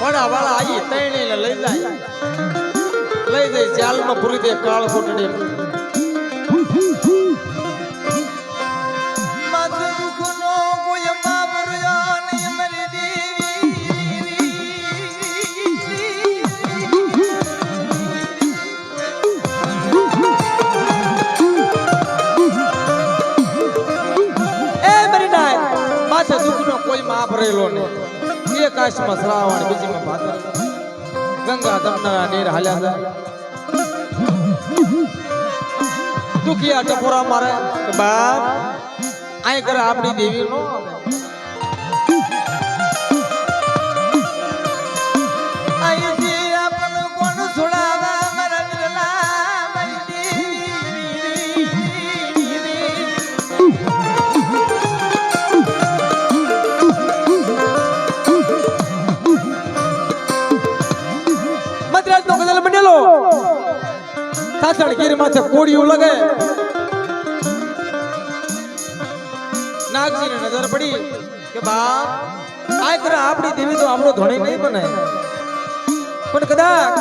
વડા વાળા આવી તૈણીને લઈ જાય લઈ જાય જાલમાં પૂરી કાળ કોટડી રહેલો ને એક આશમાં શ્રાવણ બીજીમાં ભાદર ગંગા જમના નીર હાલ્યા જાય દુખિયા ટપોરા મારે. બાપ. આય કરે આપણી દેવી નો સાસણ ગીર માથે કોડિયું લગે નાગજી ને નજર પડી કે બાપ આય કરે આપણી દેવી તો આપણો ધણી નહીં બને પણ કદાચ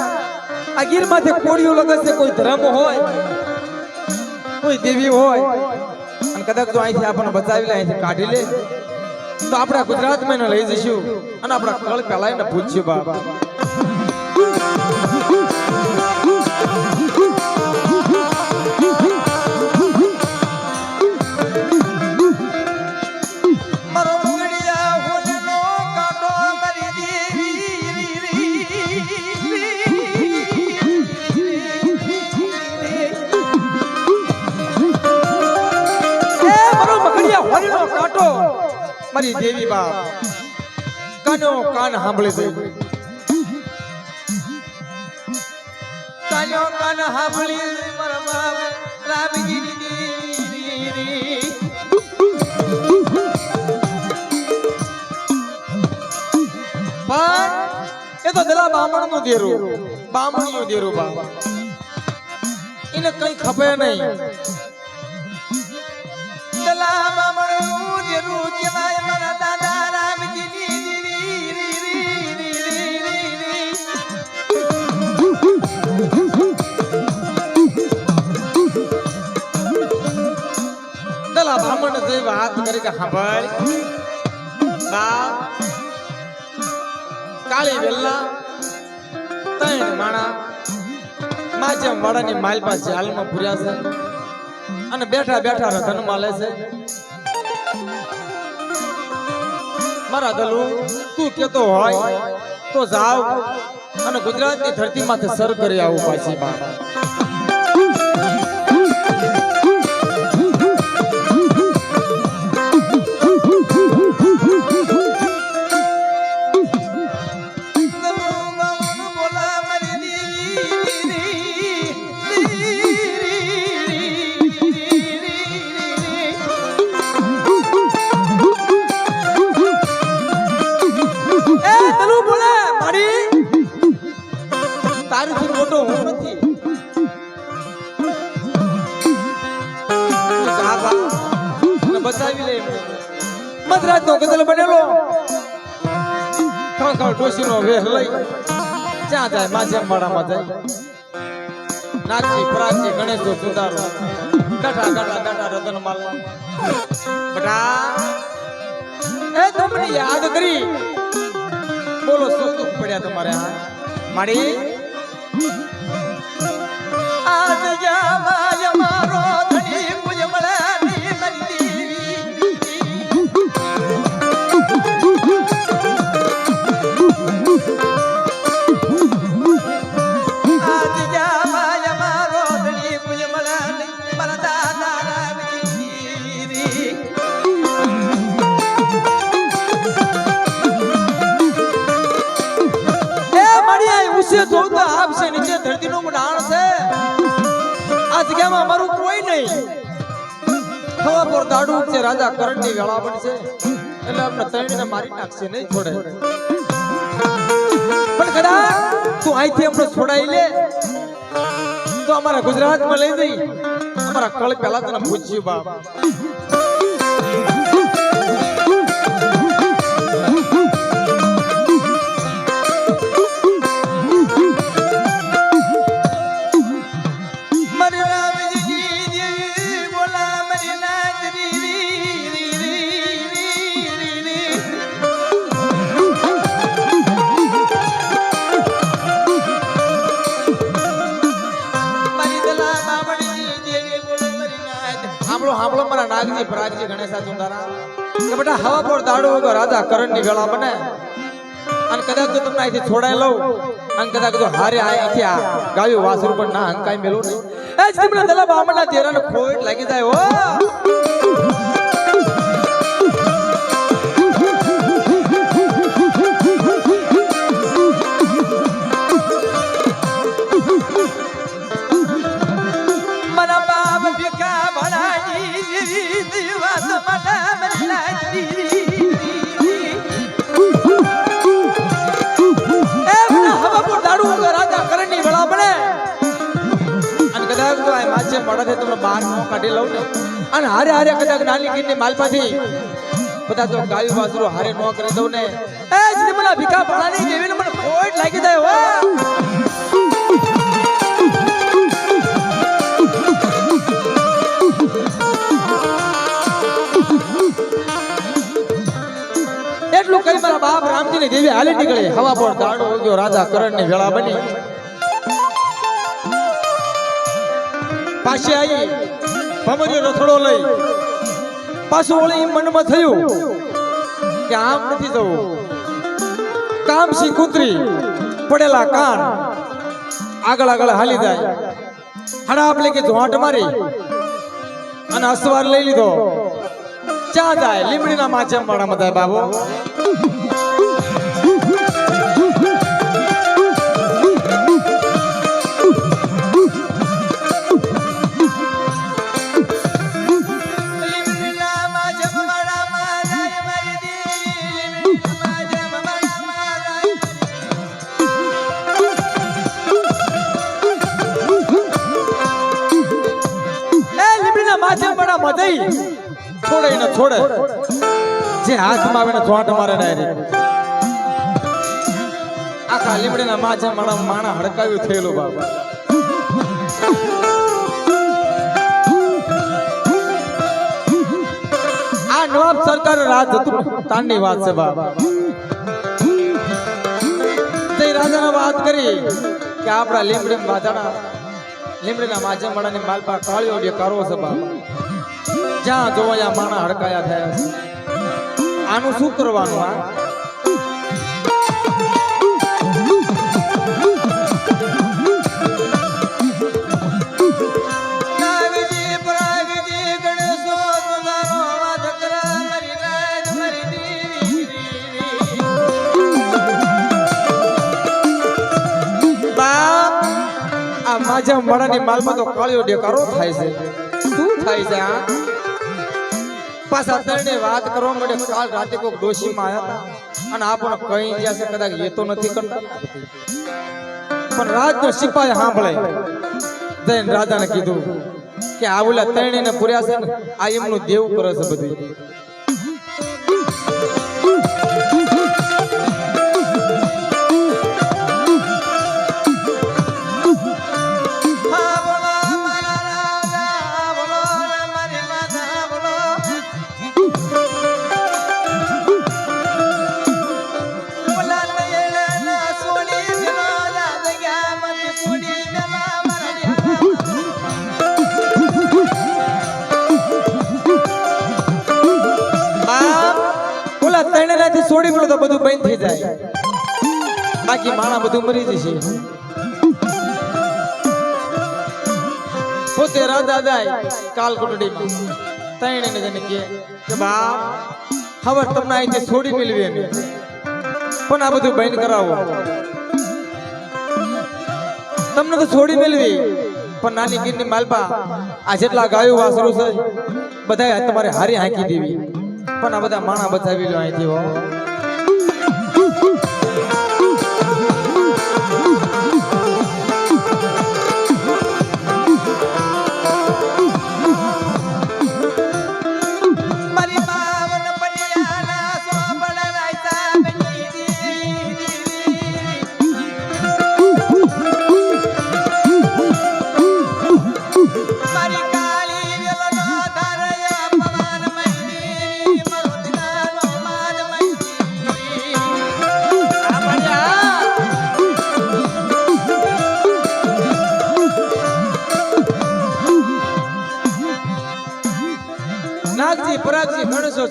આ ગીર માથે કોડિયું લગે છે કોઈ ધર્મ હોય, કોઈ દેવી હોય, અને કદાચ તો અહીંથી આપણને બચાવી લે, અહીંથી કાઢી લે, તો આપણા ગુજરાતમાં એને લઈ જઈશું અને આપણા કળ પેલા એને પૂછ્યું, બાપ. કાનો કાન સાંભળે છે. એ તો દલા બામણનું દેરું. બામણનું દેરું. બા. એને કઈ ખબર નહીં. દલા બામણનું દેરું કહેવાય, મારા દાદા દલા બામણ જે વાત કરી કે સાંભળ બા કાળી વેલા ત્રણ માણા માજમ વાડાની માલ પાસે હાલમાં પૂર્યા છે અને બેઠા બેઠા રતન માલે છે. મારા દલુ, તું કેતો હોય તો જાવ અને ગુજરાતની ધરતી માથે સર કરી આવું પાછી. બાપ ડોશીનો વેહ લઈ ક્યાં જાય માঝে માળામાં જાય. નાગજી પ્રાચી ગણેશો સુધારો. ગટા ગટા ગટા રતન માલ બટા, એ તમને યાદ કરી. બોલો, શું પડ્યા તમારે હા મારી જગ્યામાં અમારું કોઈ નહીં. ખવા પર દાડું છે, રાજા કરણની વેળા છે એટલે અમને ત્રણને મારી નાખશે, નહીં છોડે. પણ કદા તું અહીંથી અમને છોડાઈ લે, તો અમારા ગુજરાતમાં લઈ જઈ. અમારા કળ પહેલા તને પૂછ્યું, બાપ. રાજા કરણની વેળા બને. અને કદાચ જો તમને અહીંથી છોડાઈ લઉં, અને કદાચ જો હારે અહીંથી ગાયું વાસર પણ ના હંકાઈ મેલું નહીં. એ જ તમને દલા બામણના ચહેરાને ખોટ લાગી જાય હો. કાઢી લઉં ને, અને હારે હારે કદાચ નાની ગીરની માલપાથી બધા તો ગાયું વાસરું હારે ન કરી દઉં ને. એ જ મને ભીખા ભણાની જેવી મને ખોટ લાગી જાય, હો. એટલું કઈ મારા બાપ રામજી ની દેવી હાલી નીકળે. હવા પર દાડો ઉગ્યો, રાજા કરણની વેળા બની. પાછી આવી ભમરીયો રથડો લઈ પાછું વળી એમ મનમાં થયું કે આમ નથી જવું. કામ સી કૂતરી પડેલા કાન આગળ આગળ હાલી જાય. હડાપ લે કે ઝોંટ મારી અને અસવાર લઈ લીધો. ચા જાય લીમડીના માછમ વાળા બધા બાબો. માછમ જઈ. છોડે ને છોડે જે હાથમાં આવે ને જોટ મારે ને આખા લીમડીના માછમ વાળા માણા હડકાવ્યું થયેલું બાબા આ નવાબ સરકાર રાજ હતું. તાનની વાત છે બાબા તે રાજાને વાત કરી કે આપણા લીમડી બાજાના લીમડીના માછમવાળાની માલપા કાળીઓ કરવો કરો છે બાબા જ્યાં જોવાયા માણા હડકાયા થયા. આનું શું કરવાનું આ? માજા મળાની માલમાં તો કાળિયો ડેકારો થાય છે. શું થાય છે પાછા તરને વાત કરવા માટે કાલ રાતે કોઈ ડોશી માં આવ્યા હતા. અને આપણને કઈ ગયા છે, કદાચ એ તો નથી કરતા. પણ રાજનો સિપાહી સાંભળે. જઈને રાજાને કીધું કે આ ઓલા તરણીને પૂર્યા છે ને, આ એમનું દેવું કરે છે બધું. બધું થઈ જાય. બાકી માણા બધું મરી જશે. પોતે રાજા જાય કાલ કુટડીમાં તૈણે જઈને કહે, કે બાપ, હવે તમને અહીંથી છોડી મેળવી એને પણ આ બધું બંધ કરાવો. તમને તો છોડી મેળવી પણ નાની ગીરની માલપા, આ જેટલા ગાયો વાસરું છે બધા તમારે હારી હાંકી દેવી. પણ આ બધા માણા બતાવી લો અહીંથી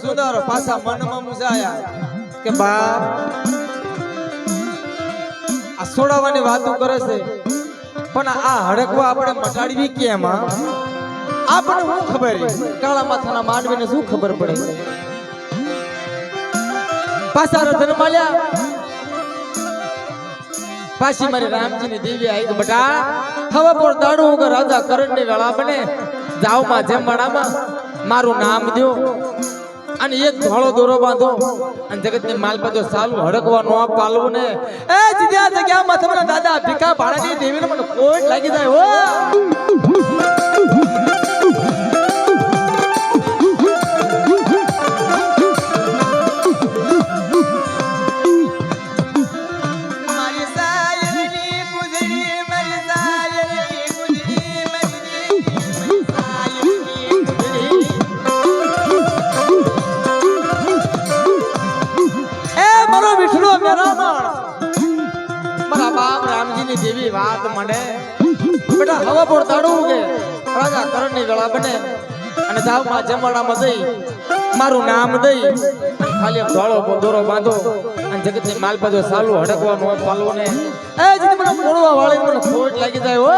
સુંદર પાછા મનમાં મુજાયા કે બાપ, આ છોડાવવાની વાતો કરે છે, પણ આ હડકવા આપણે મટાડવી કેમ આપણે શું ખબર કાળા માથાના માંડવીને શું ખબર પડે? પાછા રતન માલ્યા પાછી મારી રામજીની દેવી આવી કે બટા હવે પણ દાડું રાજા કરણની વેળા બને. જાવમાં, જમવાડામાં મારું નામ દ્યો. અને એક ધોળો દોરો બાંધો. અને જગતની માલ બધો સાલું હડકવાનો પાલવું ને. એ જીદ્યા જગ્યા માં તમારા દાદા ભીખા ભાડાની દેવીને મને કોટ લાગી જાય હો. જમાડામાં જઈ, મારું નામ દઈ. ખાલી ધોળો દોરો બાંધો અને જગતની માલ બાજુ સાલું હડકવાનું પાલવું ને એ જ મને મોડવા વાળી મને ખોટ લાગી જાય હો.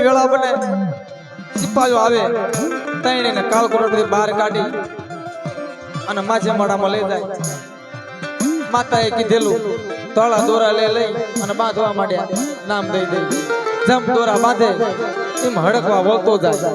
કરણની વેળા બને. સિપાયો આવે તૈણીને કાળકોટથી બહાર કાઢી અને માછે માળામાં લઈ જાય. માતાએ કીધેલું, તળા દોરા લઈ લઈ અને બાંધવા માંડ્યા. નામ દઈ દઈ જમ દોરા બાંધે, એમ હડકવા વળતો જાય.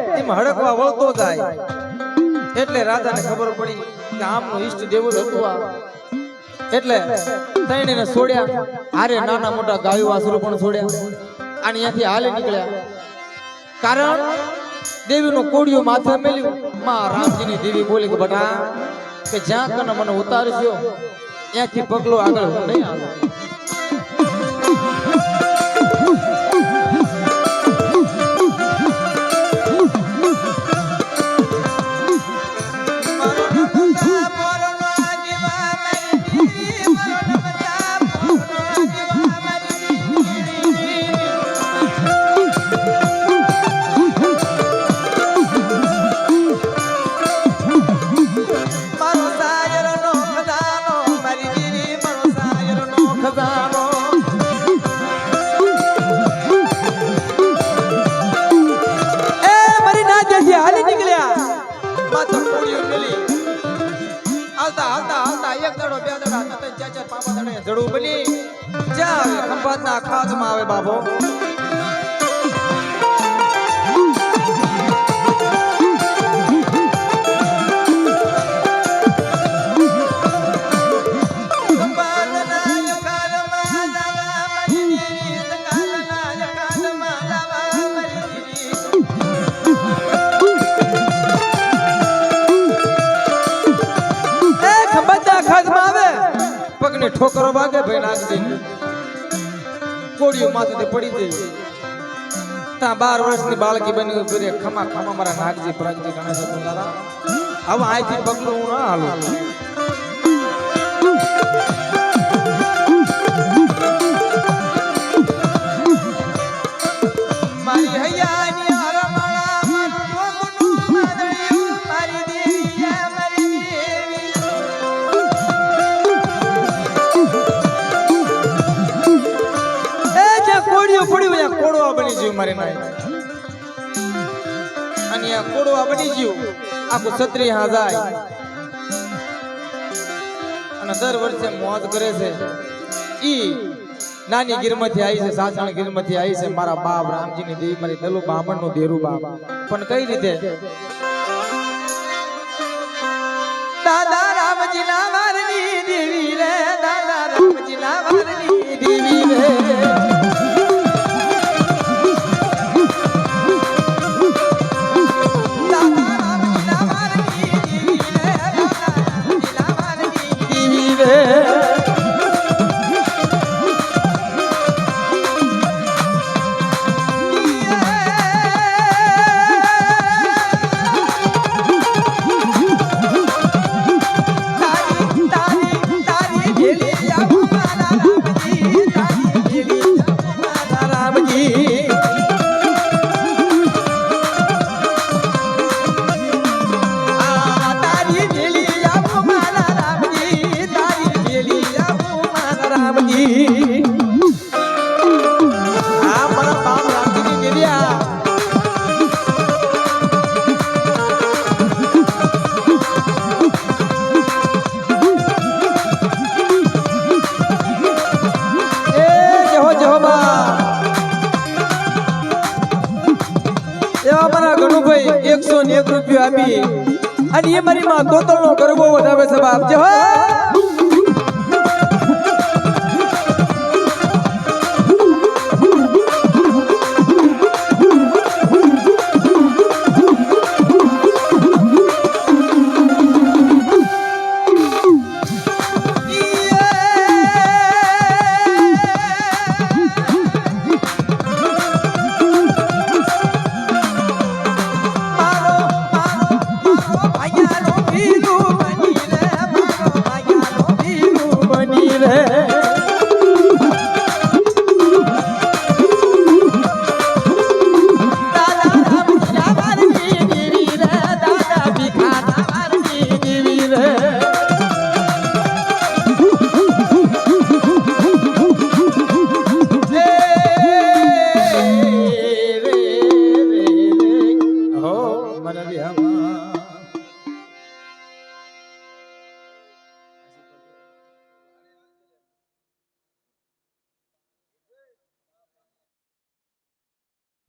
એમ હડકવા વળતો જાય. એટલે રાજાને ખબર પડી કે આમનો ઈષ્ટ દેવો હતું આ. એટલે તૈણીને છોડ્યા. આરે નાના મોટા ગાયો વાસરુ પણ છોડ્યા. અને અહીંયાથી હાલે નીકળ્યા. કારણ દેવીનો કોડિયો માથે મેલ્યું. માં રામજીની દેવી બોલી કે, બટા, કે જ્યાં કને મને ઉતારશો ત્યાંથી પગલો આગળ હું નહીં આવું જડું બની. જ્યાં ખંભાતના ખાતમાં આવે બાબો પગને ઠોકરો વાગે ભાઈ નાગજી. કોડિયો માથેથી પડી ગઈ ત્યાં બાર વર્ષની બાળકી બની ફિરે ખમા ખમા મારા નાગજી પ્રાગજી ગણેશ હવે અહીંથી પગલું હું ના હાલું. કોડિયો પડ્યું ત્યાં કોડવા બની ગયું મારી નાઈ. અને આ કોડવા બની ગયું. આખું છત્રી હા જાય. અને દર વર્ષે મોજ કરે છે. ઈ નાની ગીરમાંથી આવી છે, સાસણ ગીરમાંથી આવી છે, મારા બાપ રામજીની દેવી મારી દલુ બામણનું ધેરું બાપ. પણ કઈ રીતે? દાદા રામજી ના વારની દેવી રે, દાદા રામજી ના વારની દેવી રે. આપી. અને એ મારી માં ગોતળનો ગરબો વધાવે છે બાપ. જહો